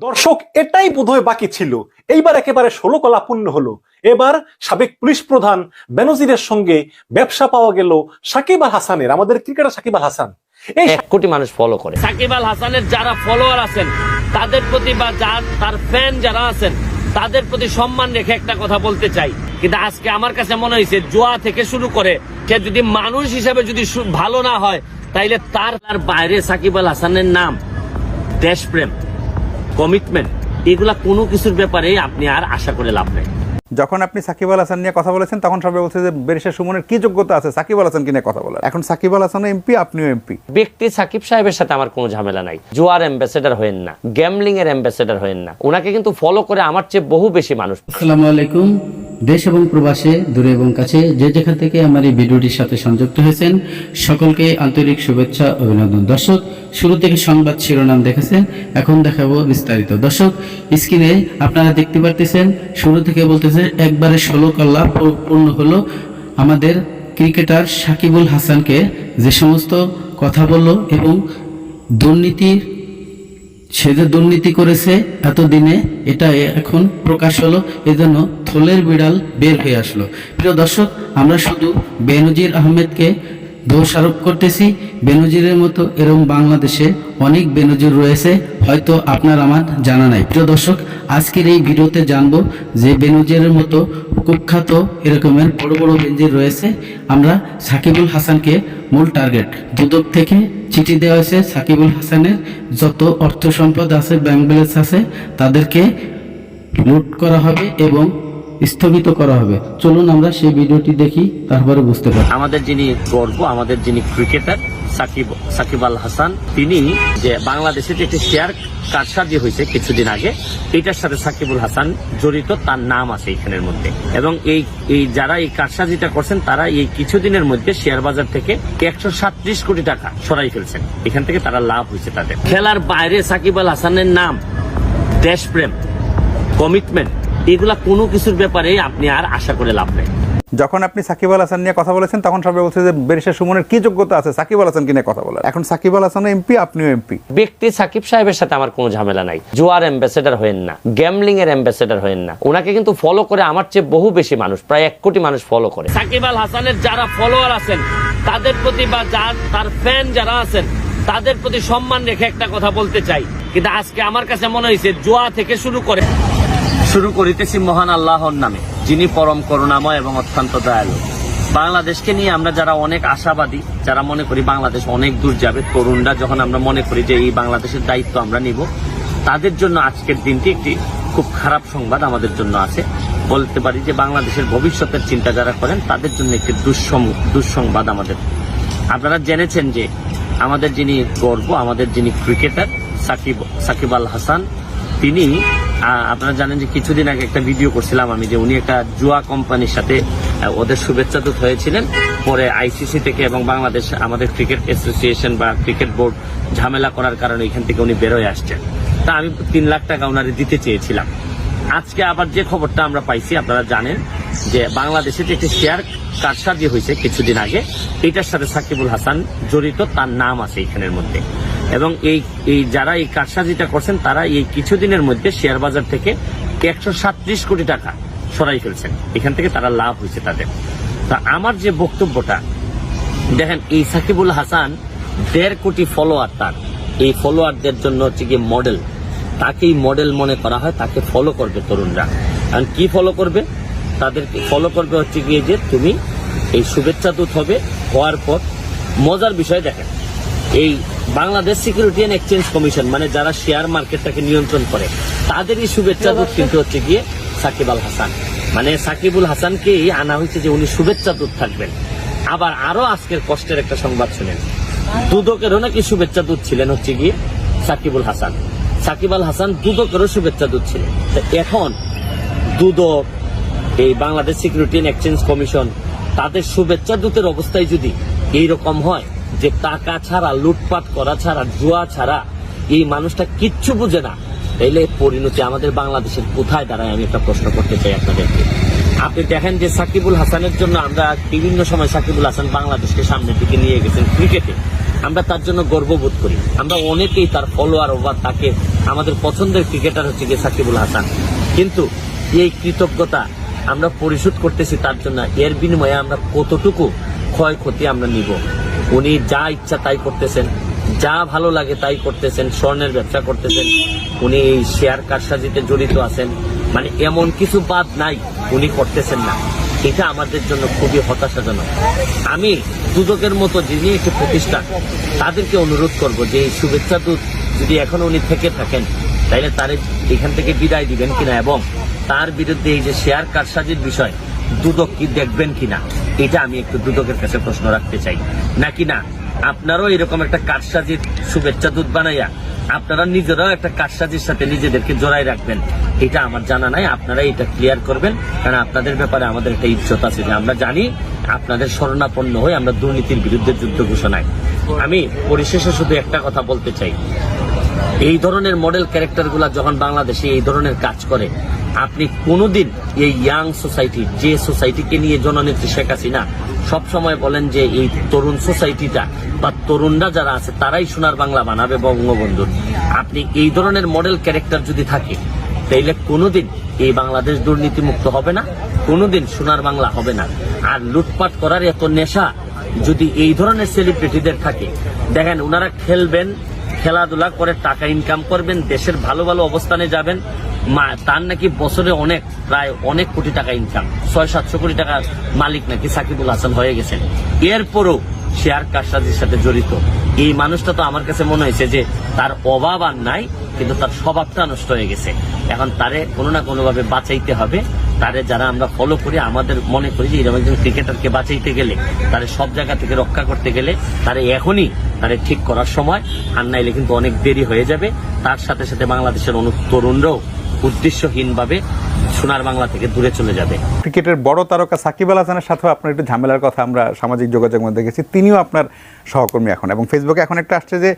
দর্শক এটাই বোধহয় বাকি ছিল। এইবার একেবারে ষোলো কলা পূর্ণ হলো। এবার সাবেক পুলিশ প্রধান বেনজিরের সঙ্গে ব্যবসা পাওয়া গেল সাকিব আল হাসানের আমাদের ক্রিকেটার সাকিব আল হাসান। এই এক কোটি মানুষ ফলো করে। সাকিব আল হাসানের যারা ফলোয়ার আছেন তাদের প্রতি বা যার তার ফ্যান যারা আছেন তাদের প্রতি সম্মান রেখে একটা কথা বলতে চাই। কিন্তু আজকে আমার কাছে মনে হয়েছে জোয়া থেকে শুরু করে সে যদি মানুষ হিসেবে যদি ভালো না হয় তাইলে তার তার বাইরে সাকিব আল হাসানের নাম দেশপ্রেম। কমিটমেন্ট এগুলা কোনো কিছুর ব্যাপারে আপনি আর আশা করে লাভ নেই। যখন আপনি সাকিব আল হাসান নিয়ে কথা বলেছেন তখন সবাই বলছে যে বেরিসা সুমনের কি যোগ্যতা আছে? সাকিব আল হাসানকে নিয়ে কথা বলার। এখন সাকিব আল হাসান এমপি আপনিও এমপি ব্যক্তি সাকিব সাহেবের সাথে আমার কোনো ঝামেলা নাই। জুয়ার অ্যাম্বাসেডার হয়েন না গ্যামলিং এর অ্যাম্বাসেডার হয়েন না। ওনাকে কিন্তু ফলো করে আমার চেয়ে বহু বেশি মানুষ। আসসালামু আলাইকুম। দেশ এবং প্রবাসে দূরে এবং কাছে যে যেখান থেকে আমার এই ভিডিওটির সাথে সংযুক্ত হয়েছেন সকলকে আন্তরিক শুভেচ্ছা অভিনন্দন। দর্শক শুরু থেকে সংবাদ শিরোনাম দেখেছেন এখন দেখাবো বিস্তারিত। দর্শক স্ক্রিনে আপনারা দেখতে পারতেছেন শুরু থেকে বলতেছে একবারে ষোলো কল্লা পূর্ণ হলো। আমাদের ক্রিকেটার সাকিবুল হাসানকে যে সমস্ত কথা বলল এবং দুর্নীতির সে যে দুর্নীতি করেছে এতদিনে, এটা এখন প্রকাশ হলো, এজন্য থলের বিড়াল বের হয়ে আসলো। প্রিয় দর্শক, আমরা শুধু বেনজির আহমেদকে দোষারোপ করতেছি। বেনজিরের মতো এরকম বাংলাদেশে অনেক বেনজির রয়েছে। হয়তো আপনার আমার জানা নাই। প্রিয় দর্শক, আজকের এই ভিডিওতে জানব যে বেনজিরের মতো কুখ্যাত এরকমের বড় বড় বেনজির রয়েছে। আমরা সাকিবুল হাসানকে মূল টার্গেট। দুদক থেকে চিঠি দেওয়া হয়েছে সাকিবুল হাসানের। যত অর্থ সম্পদ আছে, ব্যাংক ব্যালেন্স আছে, তাদেরকে লুট করা হবে এবং স্থগিত করা হবে। চলুন আমরা সেই ভিডিওটি দেখি, তারপরে বুঝতে পারি আমাদের যিনি গর্ব, আমাদের যিনি ক্রিকেটার, সাকিব সাকিব আল হাসান, তিনি যে বাংলাদেশে যে একটি শেয়ার কারসাজি হয়েছে কিছুদিন আগে, এটার সাথে সাকিবুল হাসান জড়িত, তার নাম আছে এখানের মধ্যে। এবং এই এই যারা এই কারসাজিটা করছেন, তারা এই কিছুদিনের মধ্যে শেয়ার বাজার থেকে একশো সাতত্রিশ কোটি টাকা সরাই ফেলছেন। এখান থেকে তারা লাভ হয়েছে তাদের। খেলার বাইরে সাকিব আল হাসানের নাম, দেশপ্রেম কমিটমেন্ট এগুলা কোনো কিছুর ব্যাপারে আপনি আর আশা করে লাভ নেই। যখন আপনি সাকিব আল হাসান নিয়ে কথা বলেছেন তখন সবাই বলছে যে বেরিসা সুমনের কি যোগ্যতা আছে সাকিব আল হাসানকে নিয়ে কথা বলার? এখন সাকিব আল হাসান এমপি আপনিও এমপি। ব্যক্তি সাকিব সাহেবের সাথে আমার কোনো ঝামেলা নাই। জুয়ার অ্যাম্বাসেডার হয়েন না গ্যামলিং এর অ্যাম্বাসেডার হয়েন না। ওনাকে কিন্তু ফলো করে আমার চেয়ে বহু বেশি মানুষ প্রায় এক কোটি মানুষ ফলো করে। সাকিব আল হাসানের যারা ফলোয়ার আছেন তাদের প্রতি বা যার তার ফ্যান যারা আছেন তাদের প্রতি সম্মান রেখে একটা কথা বলতে চাই। কিন্তু আজকে আমার কাছে মনে হয়েছে জোয়া থেকে শুরু করে শুরু করিতেছি মহান আল্লাহর নামে, যিনি পরম করুণাময় এবং অত্যন্ত দয়ালু। বাংলাদেশকে নিয়ে আমরা যারা অনেক আশাবাদী, যারা মনে করি বাংলাদেশ অনেক দূর যাবে, তরুণরা যখন আমরা মনে করি যে এই বাংলাদেশের দায়িত্ব আমরা নিব, তাদের জন্য আজকের দিনটি একটি খুব খারাপ সংবাদ আমাদের জন্য আছে। বলতে পারি যে বাংলাদেশের ভবিষ্যতের চিন্তা যারা করেন, তাদের জন্য একটি দুঃসং- দুঃসংবাদ আমাদের। আপনারা জেনেছেন যে আমাদের যিনি গর্ব, আমাদের যিনি ক্রিকেটার সাকিব সাকিব আল হাসান তিনি আপনারা জানেন যে কিছুদিন আগে একটা ভিডিও করছিলাম আমি যে উনি একটা জুয়া কোম্পানির সাথে ওদের শুভেচ্ছা দূত হয়েছিলেন। পরে আইসিসি থেকে এবং বাংলাদেশ আমাদের ক্রিকেট অ্যাসোসিয়েশন বা ক্রিকেট বোর্ড ঝামেলা করার কারণে এখান থেকে উনি বেরোয় আসছেন। তা আমি তিন লাখ টাকা ওনারে দিতে চেয়েছিলাম। আজকে আবার যে খবরটা আমরা পাইছি, আপনারা জানেন যে বাংলাদেশে যে একটি শেয়ার কারসাজি হয়েছে কিছুদিন আগে, এটার সাথে সাকিবুল হাসান জড়িত, তার নাম আছে এখানের মধ্যে। এবং এই এই যারা এই কারসাজিটা করছেন, তারা এই কিছুদিনের মধ্যে শেয়ার বাজার থেকে একশো সাতত্রিশ কোটি টাকা সরাই ফেলছেন। এখান থেকে তারা লাভ হয়েছে তাদের। তা আমার যে বক্তব্যটা, দেখেন, এই সাকিবুল হাসান দেড় কোটি ফলোয়ার তার। এই ফলোয়ারদের জন্য হচ্ছে গিয়ে মডেল তাকেই মডেল মনে করা হয়, তাকে ফলো করবে তরুণরা। কারণ কি ফলো করবে? তাদেরকে ফলো করবে হচ্ছে গিয়ে যে তুমি এই শুভেচ্ছা দূত হবে হওয়ার পর মজার বিষয় দেখেন এই Bangladesh security and exchange commission মানে যারা শেয়ার মার্কেটটাকে নিয়ন্ত্রণ করে তাদেরই শুভেচ্ছা দূত কিন্তু হচ্ছে গিয়ে সাকিব আল হাসান। মানে সাকিবুল হাসানকেই আনা হয়েছে যে উনি শুভেচ্ছা দূত থাকবেন। আবার আরও আজকের কষ্টের একটা সংবাদ শুনেন। দুদকেরও নাকি শুভেচ্ছা দূত ছিলেন হচ্ছে গিয়ে সাকিবুল হাসান। সাকিব আল হাসান দুদকেরও শুভেচ্ছা দূত ছিলেন। এখন দুদক এই Bangladesh security and exchange commission তাদের শুভেচ্ছা দূতের অবস্থায় যদি এই রকম হয় যে টাকা ছাড়া, লুটপাট করা ছাড়া, জুয়া ছাড়া এই মানুষটা কিচ্ছু বুঝে না, তাইলে পরিণতি আমাদের বাংলাদেশের কোথায় দাঁড়ায়? আমি একটা প্রশ্ন করতে চাই আপনাদেরকে। আপনি দেখেন যে সাকিবুল হাসানের জন্য আমরা বিভিন্ন সময় সাকিবুল হাসান বাংলাদেশকে সামনের দিকে নিয়ে গেছেন ক্রিকেটে। আমরা তার জন্য গর্ববোধ করি। আমরা অনেকেই তার ফলোয়ার বা তাকে আমাদের পছন্দের ক্রিকেটার হচ্ছে গিয়ে সাকিবুল হাসান। কিন্তু এই কৃতজ্ঞতা আমরা পরিশোধ করতেছি তার জন্য। এর বিনিময়ে আমরা কতটুকু ক্ষয়ক্ষতি আমরা নিব? উনি যা ইচ্ছা তাই করতেছেন, যা ভালো লাগে তাই করতেছেন, স্বর্ণের ব্যবসা করতেছেন, উনি এই শেয়ার কারসাজিতে জড়িত আছেন মানে এমন কিছু বাদ নাই, উনি করতেছেন না। এটা আমাদের জন্য খুবই হতাশাজনক। আমি দুদকের মতো যিনি একটি প্রতিষ্ঠান, তাদেরকে অনুরোধ করব যে এই শুভেচ্ছা দূত যদি এখন উনি থেকে থাকেন, তাইলে তারে এখান থেকে বিদায় দিবেন কিনা এবং তার বিরুদ্ধে এই যে শেয়ার কারসাজির বিষয়, দুদক কি দেখবেন কিনা? এটা আমি একটু দুদকের কাছে প্রশ্ন রাখতে চাই। নাকি না? আপনারও এরকম একটা কারসাজির শুভেচ্ছা দূত বানাইয়া আপনারা নিজেরাও একটা কারসাজির সাথে নিজেদেরকে জড়াই রাখবেন। এটা আমার জানা নাই আপনারা এটা ক্লিয়ার করবেন। কারণ আপনাদের ব্যাপারে আমাদের একটা ইজ্জত আছে যে আমরা জানি আপনাদের শরণাপন্ন হয়ে আমরা দুর্নীতির বিরুদ্ধে যুদ্ধ ঘোষণায় আমি পরিশেষে শুধু একটা কথা বলতে চাই। এই ধরনের মডেল ক্যারেক্টারগুলো যখন বাংলাদেশে এই ধরনের কাজ করে আপনি কোনোদিন এই ইয়াং সোসাইটি, যে সোসাইটিকে নিয়ে জননেত্রী শেখ হাসিনা সবসময় বলেন যে এই তরুণ সোসাইটিটা বা তরুণরা যারা আছে, তারাই সোনার বাংলা বানাবে বঙ্গবন্ধুর। আপনি এই ধরনের মডেল ক্যারেক্টার যদি থাকে, তাইলে কোনোদিন এই বাংলাদেশ দুর্নীতিমুক্ত হবে না, কোনোদিন সোনার বাংলা হবে না। আর লুটপাট করার এত নেশা যদি এই ধরনের সেলিব্রিটিদের থাকে, দেখেন ওনারা খেলবেন, খেলাধুলা করে টাকা ইনকাম করবেন, দেশের ভালো ভালো অবস্থানে যাবেন মা, তার নাকি বছরে অনেক, প্রায় অনেক কোটি টাকা ইনকাম ছয়, সাতশো কোটি টাকার মালিক নাকি সাকিবুল হাসান হয়ে গেছেন। এরপরও শেয়ার কারসাজির সাথে জড়িত। এই মানুষটা তো আমার কাছে মনে হয়েছে যে তার অভাব আর নাই, কিন্তু তার স্বভাবটা নষ্ট হয়ে গেছে। এখন তারে কোনো না কোনোভাবে বাঁচাইতে হবে। তারে যারা আমরা ফলো করি, আমাদের মনে করি যে এরকম একজন ক্রিকেটারকে বাঁচাইতে গেলে, তারে সব জায়গা থেকে রক্ষা করতে গেলে তারে এখনই তারে ঠিক করার সময়। আর নাইলে কিন্তু অনেক দেরি হয়ে যাবে। তার সাথে সাথে বাংলাদেশের অনেক তরুণরাও উদ্দেশ্যহীনভাবে সোনার বাংলা থেকে দূরে চলে যাবে। ক্রিকেটের বড় তারকা সাকিব আল হাসানের সাথেও আপনার একটু ঝামেলার কথা আমরা সামাজিক যোগাযোগ মধ্যে দেখেছি। তিনিও আপনার সহকর্মী এখন। এবং ফেসবুকে এখন একটা আসছে যে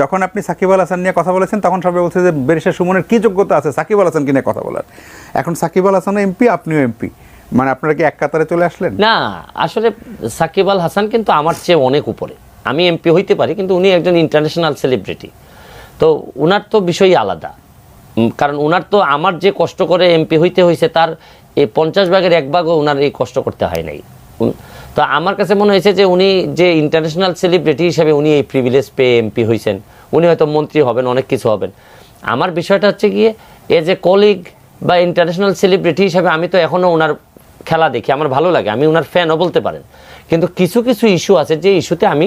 যখন আপনি সাকিব আল হাসান নিয়ে কথা বলেছেন তখন সবাই বলছে যে বেরিশা সুমনের কী যোগ্যতা আছে সাকিব আল হাসানকে নিয়ে কথা বলার? এখন সাকিব আল হাসানও এমপি আপনিও এমপি। মানে আপনারা কি এক কাতারে চলে আসলেন? না আসলে সাকিব আল হাসান কিন্তু আমার চেয়ে অনেক উপরে। আমি এমপি হইতে পারি কিন্তু উনি একজন ইন্টারন্যাশনাল সেলিব্রিটি তো উনার তো বিষয়ই আলাদা। কারণ উনার তো আমার যে কষ্ট করে এমপি হইতে হয়েছে তার এই পঞ্চাশ ভাগের এক ভাগও উনার এই কষ্ট করতে হয় নাই। তো আমার কাছে মনে হয়েছে যে উনি যে ইন্টারন্যাশনাল সেলিব্রিটি হিসেবে উনি এই প্রিভিলেজ পেয়ে এমপি হয়েছেন উনি হয়তো মন্ত্রী হবেন, অনেক কিছু হবেন। আমার বিষয়টা হচ্ছে গিয়ে, এ কলিগ বা ইন্টারন্যাশনাল সেলিব্রিটি হিসাবে আমি তো এখনও ওনার খেলা দেখি, আমার ভালো লাগে, আমি ওনার ফ্যানও বলতে পারেন। কিন্তু কিছু কিছু ইস্যু আছে যে ইস্যুতে আমি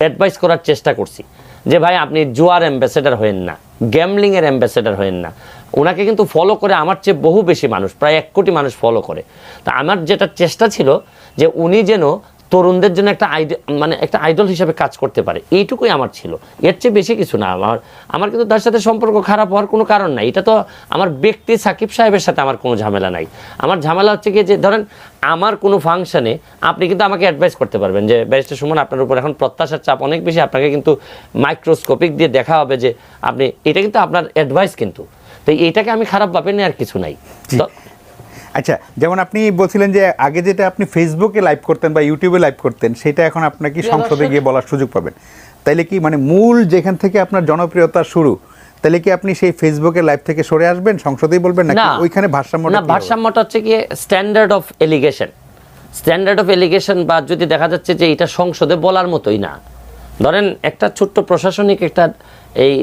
অ্যাডভাইস করার চেষ্টা করছি, যে ভাই আপনি জুয়ার অ্যাম্বাসেডার হয়েন না। গ্যামলিংয়ের অ্যাম্বাসেডার হয়েন না। ওনাকে কিন্তু ফলো করে আমার চেয়ে বহু বেশি মানুষ, প্রায় এক কোটি মানুষ ফলো করে। তা আমার যেটা চেষ্টা ছিল যে উনি যেন তরুণদের জন্য একটা আইডল মানে একটা আইডল হিসাবে কাজ করতে পারে। এইটুকুই আমার ছিল। এর চেয়ে বেশি কিছু না। আমার আমার কিন্তু তার সাথে সম্পর্ক খারাপ হওয়ার কোনো কারণ নাই। এটা তো আমার ব্যক্তি সাকিব সাহেবের সাথে আমার কোনো ঝামেলা নাই। আমার ঝামেলা হচ্ছে কি যে ধরেন আমার কোনো ফাংশনে আপনি কিন্তু আমাকে অ্যাডভাইস করতে পারবেন যে ব্যারিস্টার সুমন আপনার উপর এখন প্রত্যাশার চাপ অনেক বেশি। আপনাকে কিন্তু মাইক্রোস্কোপিক দিয়ে দেখা হবে যে আপনি এটা কিন্তু আপনার অ্যাডভাইস কিন্তু। তো এইটাকে আমি খারাপ ভাবে আর কিছু নাই। আচ্ছা যেমন আপনি বলছিলেন যে আগে যেটা আপনি ফেসবুকে লাইভ করতেন বা ইউটিউবে লাইভ করতেন সেটা এখন আপনাকে সংসদে গিয়ে বলার সুযোগ পাবেন। তাইলে কি মানে মূল যেখান থেকে আপনার জনপ্রিয়তা শুরু তাহলে কি আপনি সেই ফেসবুকে লাইভ থেকে সরে আসবেন সংসদেই বলবেন নাকি ওইখানে ভারসাম্য না ভারসাম্যটা হচ্ছে কি standard of allegation standard of allegation বা যদি দেখা যাচ্ছে যে এটা সংসদে বলার মতোই না। ধরেন একটা ছোট্ট প্রশাসনিক একটা এই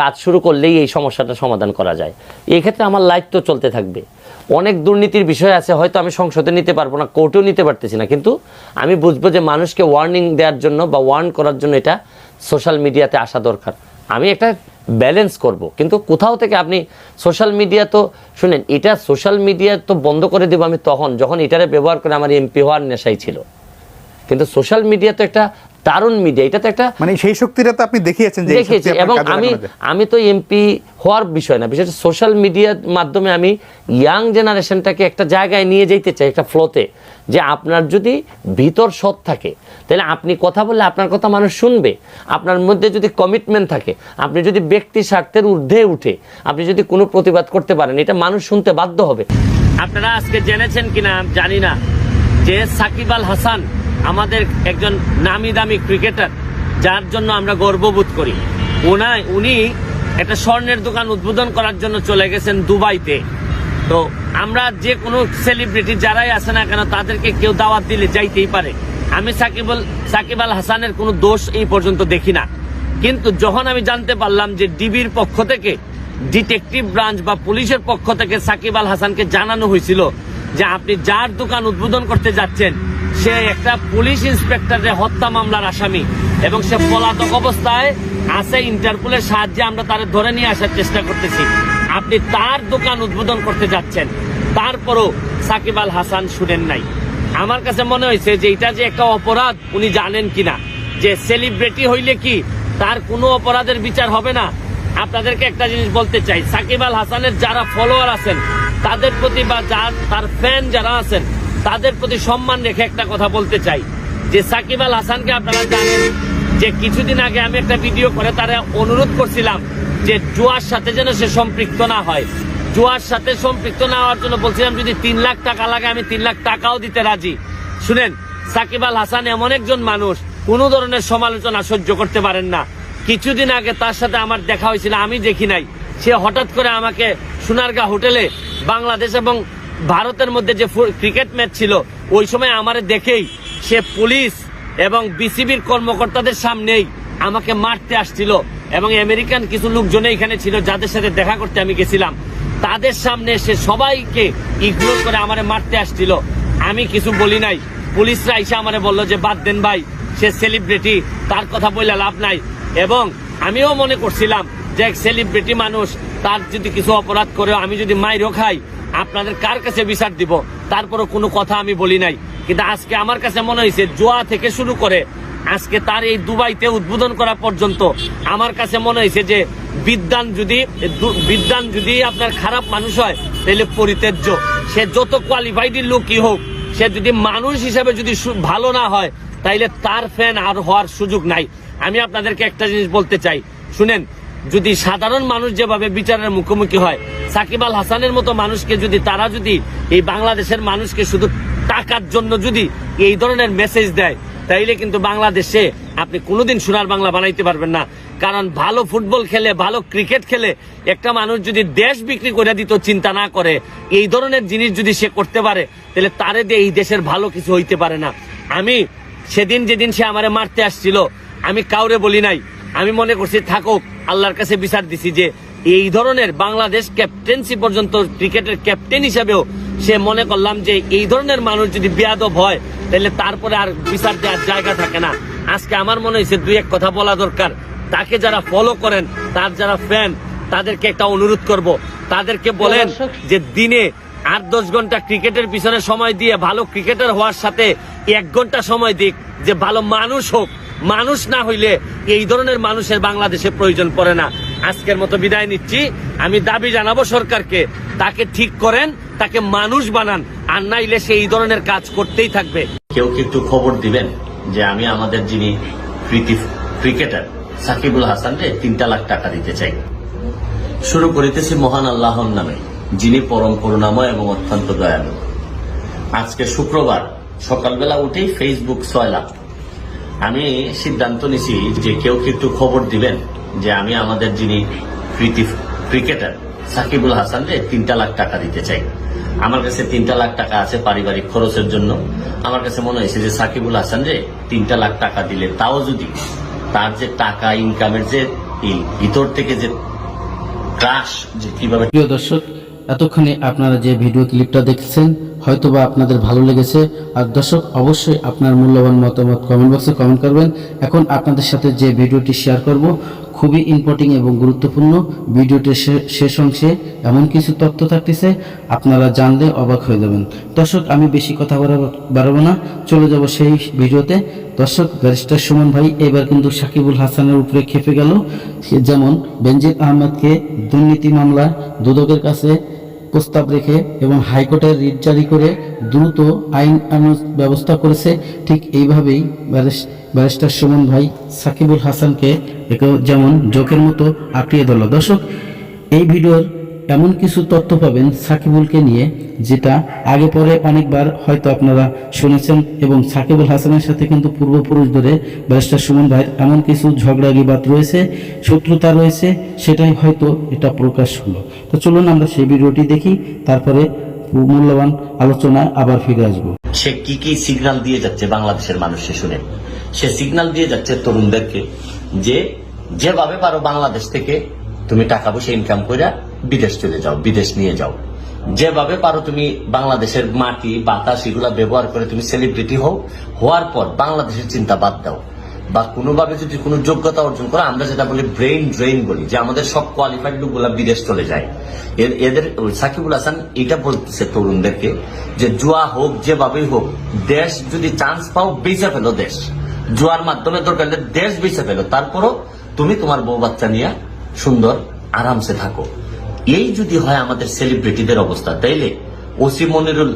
কাজ শুরু করলেই এই সমস্যাটা সমাধান করা যায়। এই ক্ষেত্রে আমার লাইফ তো চলতে থাকবে। অনেক দুর্নীতির বিষয় আছে, হয়তো আমি সংসদে নিতে পারব না, কোর্টেও নিতে পারতেছি না। কিন্তু আমি বুঝব যে মানুষকে ওয়ার্নিং দেওয়ার জন্য বা ওয়ার্ন করার জন্য এটা সোশ্যাল মিডিয়াতে আসা দরকার। আমি একটা ব্যালেন্স করব। কিন্তু কোথাও থেকে আপনি সোশ্যাল মিডিয়া তো শুনেন, এটা সোশ্যাল মিডিয়া তো বন্ধ করে দেবো আমি তখন, যখন এটারে ব্যবহার করে আমার এমপি হওয়ার নেশাই ছিল। কিন্তু সোশ্যাল মিডিয়া তো একটা দারুণ মিডিয়া এটা তো একটা মানে সেই শক্তিটা তো আপনি দেখিয়েছেন যে আপনার এবং আমি আমি তো এমপি হওয়ার বিষয় না বিশেষ সোশ্যাল মিডিয়ার মাধ্যমে আমি ইয়াং জেনারেশনটাকে একটা জায়গায় নিয়ে যেতে চাই একটা ফ্লোতে যে আপনার যদি ভিতর সৎ থাকে তাহলে আপনি কথা বললে আপনার কথা মানুষ শুনবে আপনার মধ্যে যদি কমিটমেন্ট থাকে আপনি যদি ব্যক্তি স্বার্থের ঊর্ধ্বে উঠে আপনি যদি কোনো প্রতিবাদ করতে পারেন এটা মানুষ শুনতে বাধ্য হবে। আপনারা আজকে জেনেছেন কিনা জানি না যে সাকিব আল হাসান আমাদের একজন নামি দামি ক্রিকেটার, যার জন্য আমরা গর্ববোধ করি। ওনায় উনি একটা স্বর্ণের দোকান উদ্বোধন করার জন্য চলে গেছেন দুবাইতে। তো আমরা যে কোনো সেলিব্রিটি যারাই আছে না কেন, তাদেরকে কেউ দাওয়াত দিলে যাইতেই পারে। আমি সাকিবুল সাকিব আল হাসানের কোনো দোষ এই পর্যন্ত দেখি না। কিন্তু যখন আমি জানতে পারলাম যে ডিবির পক্ষ থেকে, ডিটেকটিভ ব্রাঞ্চ বা পুলিশের পক্ষ থেকে সাকিব আল হাসানকে জানানো হয়েছিল যে আপনি যার দোকান উদ্বোধন করতে যাচ্ছেন সে একটা পুলিশ ইন্সপেক্টরের হত্যা মামলার আসামি এবং সে পলাতক অবস্থায় আছে ইন্টারপোলের সাহায্যে, আমরা তার ধরে নিয়ে আসার চেষ্টা করতেছি। আপনি তার দোকান উদ্বোধন করতে যাচ্ছেন, তারপরও সাকিব আল হাসান শুনেন নাই। আমার কাছে মনে হয়েছে যে এটা যে একটা অপরাধ, উনি জানেন কিনা। যে সেলিব্রিটি হইলে কি তার কোনো অপরাধের বিচার হবে না? আপনাদেরকে একটা জিনিস বলতে চাই, সাকিব আল হাসানের যারা ফলোয়ার আছেন, তাদের প্রতি বা তার ফ্যান যারা আছেন তাদের প্রতি সম্মান রেখে একটা কথা বলতে চাই। যে সাকিব আল হাসানকে আপনারা জানেন যে কিছুদিন আগে আমি একটা ভিডিও করে তারা অনুরোধ করছিলাম যে জুয়ার সাথে যেন সে সম্পৃক্ত না হয়। জুয়ার সাথে সম্পৃক্ত না হওয়ার জন্য বলছিলাম, যদি তিন লাখ টাকা লাগে, আমি তিন লাখ টাকাও দিতে রাজি। শুনেন, সাকিব আল হাসান এমন একজন মানুষ, কোনো ধরনের সমালোচনা সহ্য করতে পারেন না। কিছুদিন আগে তার সাথে আমার দেখা হয়েছিল, আমি দেখি নাই। সে হঠাৎ করে আমাকে সোনারগাঁ হোটেলে বাংলাদেশ এবং ভারতের মধ্যে যে ক্রিকেট ম্যাচ ছিল, ওই সময় আমারে দেখেই সে পুলিশ এবং বিসিবির কর্মকর্তাদের সামনেই আমাকে মারতে আসছিল এবং আমেরিকান কিছু লোকজন এখানে ছিল যাদের সাথে দেখা করতে আমি গেছিলাম। তাদের সামনে সে সবাইকে ইগনোর করে আমারে মারতে আসছিল। আমি কিছু বলি নাই। পুলিশরা এসে আমারে বলল যে, বাদ দেন ভাই, সে সেলিব্রিটি তার কথা বললে লাভ নাই। এবং আমিও মনে করছিলাম যে, এক সেলিব্রিটি মানুষ, তার যদি কিছু অপরাধ করে আমি যদি মাইরও খাই আপনাদের কার কাছে বিচার দিব? তারপরও কোনো কথা আমি বলি নাই। কিন্তু আজকে আমার কাছে মনে হয়েছে, জোয়া থেকে শুরু করে আজকে তার এই দুবাইতে উদ্বোধন করা পর্যন্ত আমার কাছে মনে হয়েছে যে বিদ্যান যদি বিদ্যান যদি আপনার খারাপ মানুষ হয়, তাহলে পরিত্যাজ্য। সে যত কোয়ালিফাইড লোকই হোক, সে যদি মানুষ হিসেবে যদি ভালো না হয়, তাইলে তার ফ্যান আর হওয়ার সুযোগ নাই। আমি আপনাদেরকে একটা জিনিস বলতে চাই। শুনেন যদি সাধারণ মানুষ যেভাবে বিচারের মুখোমুখি হয়, সাকিব আল হাসানের মতো মানুষকে যদি, তারা যদি এই বাংলাদেশের মানুষকে শুধু টাকার জন্য যদি এই ধরনের মেসেজ দেয়, তাইলে কিন্তু বাংলাদেশে আপনি কোনোদিন সোনার বাংলা বানাইতে পারবেন না। কারণ ভালো ফুটবল খেলে, ভালো ক্রিকেট খেলে একটা মানুষ যদি দেশ বিক্রি করে দিত, চিন্তা না করে, এই ধরনের জিনিস যদি সে করতে পারে, তাহলে তারে দিয়ে এই দেশের ভালো কিছু হইতে পারে না। আমি সেদিন যেদিন সে আমারে মারতে আসছিল, আমি কাউরে বলি নাই। আমি মনে করছি, থাকুক আল্লাহর কাছে বিচার দিছি যে এই ধরনের বাংলাদেশ ক্যাপ্টেন্সি পর্যন্ত ক্রিকেটের ক্যাপ্টেন হিসেবেও সে মনে করলাম যে এই ধরনের মানুষ যদি বেয়াদব হয় তাহলে তারপরে আর বিচার দেওয়ার জায়গা থাকে না। আজকে আমার মনে হয়েছে দুই এক কথা বলা দরকার। তাকে যারা ফলো করেন তার যারা ফ্যান তাদেরকে একটা অনুরোধ করব। তাদেরকে বলেন যে দিনে আট দশ ঘণ্টা ক্রিকেটের পিছনে সময় দিয়ে ভালো ক্রিকেটার হওয়ার সাথে এক ঘণ্টা সময় দিক যে ভালো মানুষ হোক মানুষ না হইলে এই ধরনের মানুষের বাংলাদেশে প্রয়োজন পড়ে না। আজকের মতো বিদায় নিচ্ছি। আমি দাবি জানাব সরকারকে, তাকে ঠিক করেন, তাকে মানুষ বানান, আর নাইলে সে এই ধরনের কাজ করতেই থাকবে। কেউ কি একটু খবর দিবেন যে আমি আমাদের যিনি ক্রিকেটার, সাকিবুল হাসানকে তিনটা লাখ টাকা দিতে চাই। শুরু করিতেছি মহান আল্লাহর নামে, যিনি পরম করুণাময় এবং অত্যন্ত দয়ালু। আজকে শুক্রবার, সকালবেলা উঠেই ফেসবুক ছয় লাখ। আমি সিদ্ধান্ত নিছি যে কেউ কি একটু খবর দিবেন যে আমি আমাদের যিনি ক্রিকেটার সাকিবুল হাসানকে তিনটা লাখ টাকা দিতে চাই। আমার কাছে তিনটা লাখ টাকা আছে পারিবারিক খরচের জন্য। আমার কাছে মনে হয়েছে যে সাকিবুল হাসান রে তিনটা লাখ টাকা দিলে তাও যদি তার যে টাকা ইনকামের যে ভিতর থেকে যে ক্রাশ যে কীভাবে প্রিয় দর্শক এতক্ষণে আপনারা যে ভিডিও ক্লিপটা দেখছেন, হয়তোবা আপনাদের ভালো লেগেছে। আর দর্শক, অবশ্যই আপনার মূল্যবান মতামত কমেন্ট বক্সে কমেন্ট করবেন। এখন আপনাদের সাথে যে ভিডিওটি শেয়ার করব, খুবই ইম্পর্টিং এবং গুরুত্বপূর্ণ। ভিডিওটির শেষ অংশে এমন কিছু তথ্য থাকতেছে, আপনারা জানলে অবাক হয়ে যাবেন। দর্শক, আমি বেশি কথা বাড়াবো- না। চলে যাব সেই ভিডিওতে। দর্শক, ব্যারিস্টার সুমন ভাই, এবার কিন্তু সাকিবুল হাসানের উপরে খেপে গেল। যেমন বেনজির আহমেদকে দুর্নীতি মামলায় দুদকের কাছে প্রস্তাব রেখে এবং হাইকোর্টের রিট জারি করে দ্রুত আইন ব্যবস্থা করেছে। ঠিক এইভাবেই ব্যারিস- ব্যারিস্টার সুমন ভাই সাকিবুল হাসানকে যেমন জোকের মতো আঁকড়িয়ে ধরল। দর্শক, এই ভিডিওর এমন কিছু তথ্য পাবেন সাকিবুলকে নিয়ে, যেটা আগে পরে অনেকবার হয়তো আপনারা শুনেছেন এবং সাকিবুল হাসানের সাথে কিন্তু পূর্বপুরুষ ধরে ব্যারিস্টার সুমন ভাইয়ের এমন কিছু ঝগড়া বিবাদ রয়েছে, শত্রুতা রয়েছে, সেটাই হয়তো এটা প্রকাশ হলো। তো চলুন আমরা সেই ভিডিওটি দেখি, তারপরে মূল্যবান আলোচনায় আবার ফিরে আসব। সে কি কি সিগন্যাল দিয়ে যাচ্ছে বাংলাদেশের মানুষকে শুনে? সে সিগন্যাল দিয়ে যাচ্ছে তরুণদেরকে যে, যেভাবে পারো বাংলাদেশ থেকে তুমি টাকা পয়সা ইনকাম করে বিদেশ চলে যাও, বিদেশ নিয়ে যাও। যেভাবে পারো তুমি বাংলাদেশের মাটি, বাতাস এগুলা ব্যবহার করে তুমি সেলিব্রিটি হও, হওয়ার পর বাংলাদেশের চিন্তা বাদ দাও। বা কোনোভাবে যদি কোনো যোগ্যতা অর্জন করে, আমরা যেটা বলি ব্রেইন ড্রেইন বলি, যে আমাদের সব কোয়ালিফাইড লোকগুলা বিদেশ চলে যায়। এদের সাকিবুল হাসান এটা বলতেছে তরুণদেরকে যে জুয়া হোক, যেভাবেই হোক, দেশ যদি চান্স পাও, বেঁচে ফেলো দেশ। জুয়ার মাধ্যমে দরকার দেশ বেঁচে ফেলো। তারপরও তুমি তোমার বউ বাচ্চা নিয়ে সুন্দর, আরামসে থাকো। এই যদি হয় আমাদের সেলিব্রিটিদের অবস্থা, তাইলে ওসি মনিরুল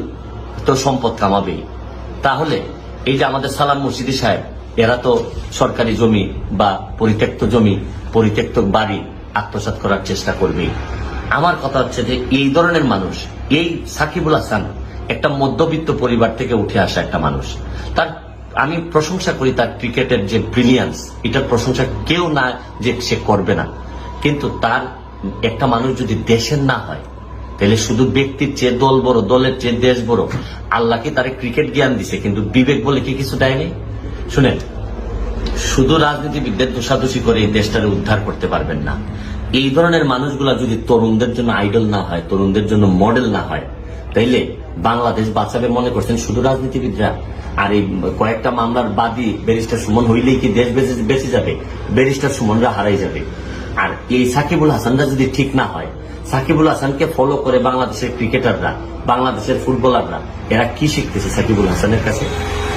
তো সম্পদ কামাবেই। তাহলে এই যে আমাদের সালাম মুর্শিদি সাহেব এরা তো সরকারি জমি বা পরিত্যক্ত জমি, পরিত্যক্ত বাড়ি আত্মসাৎ করার চেষ্টা করবেই। আমার কথা হচ্ছে যে এই ধরনের মানুষ, এই সাকিবুল হাসান একটা মধ্যবিত্ত পরিবার থেকে উঠে আসা একটা মানুষ। তার, আমি প্রশংসা করি তার ক্রিকেটের যে ব্রিলিয়ান্স এটার প্রশংসা কেউ না যে সে করবে না। কিন্তু তার একটা মানুষ যদি দেশের না হয়, তাহলে শুধু ব্যক্তির চেয়ে দল বড়, দলের চেয়ে দেশ বড় আল্লাহকে তারে ক্রিকেট জ্ঞান দিছে, কিন্তু বিবেক বলে কি কিছু দেয়নি শুনেন, শুধু রাজনীতিবিদদের দোষাদোষী করে এই দেশটারে উদ্ধার করতে পারবেন না। এই ধরনের মানুষগুলা যদি তরুণদের জন্য আইডল না হয়, তরুণদের জন্য মডেল না হয়, তাইলে বাংলাদেশ বাঁচাবে মনে করছেন শুধু রাজনীতিবিদরা। আর এই কয়েকটা মামলার বাদী ব্যারিস্টার সুমন হইলেই কি দেশ বেঁচে যাবে? ব্যারিস্টার সুমনরা হারাই যাবে। আর এই সাকিবুল হাসানরা যদি ঠিক না হয়, সাকিবুল হাসানকে ফলো করে বাংলাদেশের ক্রিকেটাররা বাংলাদেশের ফুটবলাররা এরা কি শিখতেছে সাকিবুল হাসানের কাছে?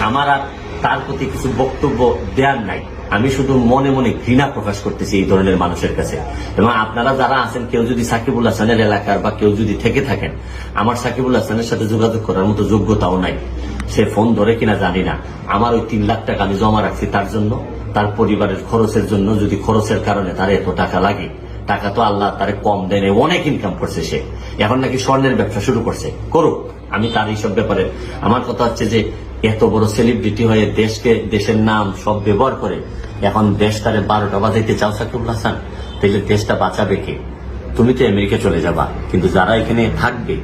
আমার আর তার প্রতি কিছু বক্তব্য দেওয়ার নাই। আমি শুধু মনে মনে ঘৃণা প্রকাশ করতেছি এই ধরনের মানুষের কাছে। এবং আপনারা যারা আছেন কেউ যদি সাকিবুল হাসানের এলাকার বা কেউ যদি থেকে থাকেন আমার সাকিবুল হাসানের সাথে যোগাযোগ করার মতো যোগ্যতাও নাই। সে ফোন ধরে কিনা জানি না। আমার ওই তিন লাখ টাকা আমি জমা রাখছি তার জন্য। তার পরিবারের খরচের জন্য যদি খরচের কারণে তার এত টাকা লাগে টাকা তো আল্লাহ তারে কম দেয় নাই, অনেক ইনকাম করছে সে। এখন নাকি স্বর্ণের ব্যবসা শুরু করছে। করুক আমি তার এইসব ব্যাপারে। আমার কথা হচ্ছে যে এত বড় সেলিব্রিটি হয়ে দেশকে, দেশের নাম সব ব্যবহার করে এখন দেশ তারে বারোটা বাজাইতে চাও সাকিবুল হাসান? তাহলে দেশটা বাঁচাবে কে? তুমি তো আমেরিকা চলে যাবা, কিন্তু যারা এখানে থাকবে,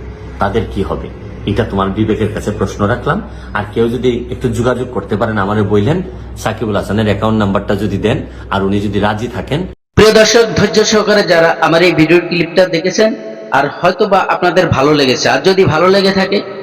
তাদের কি হবে? এটা তোমার বিবেকের কাছে প্রশ্ন রাখলাম। আর কেউ যদি একটু যোগাযোগ করতে পারেন, আমারে বললেন সাকিবুল হাসানের অ্যাকাউন্ট নাম্বারটা যদি দেন, আর উনি যদি রাজি থাকেন। প্রিয় দর্শক, ধৈর্য সহকারে যারা আমার এই ভিডিও ক্লিপটা দেখেছেন, আর হয়তো বা আপনাদের ভালো লেগেছে, আর যদি ভালো লেগে থাকে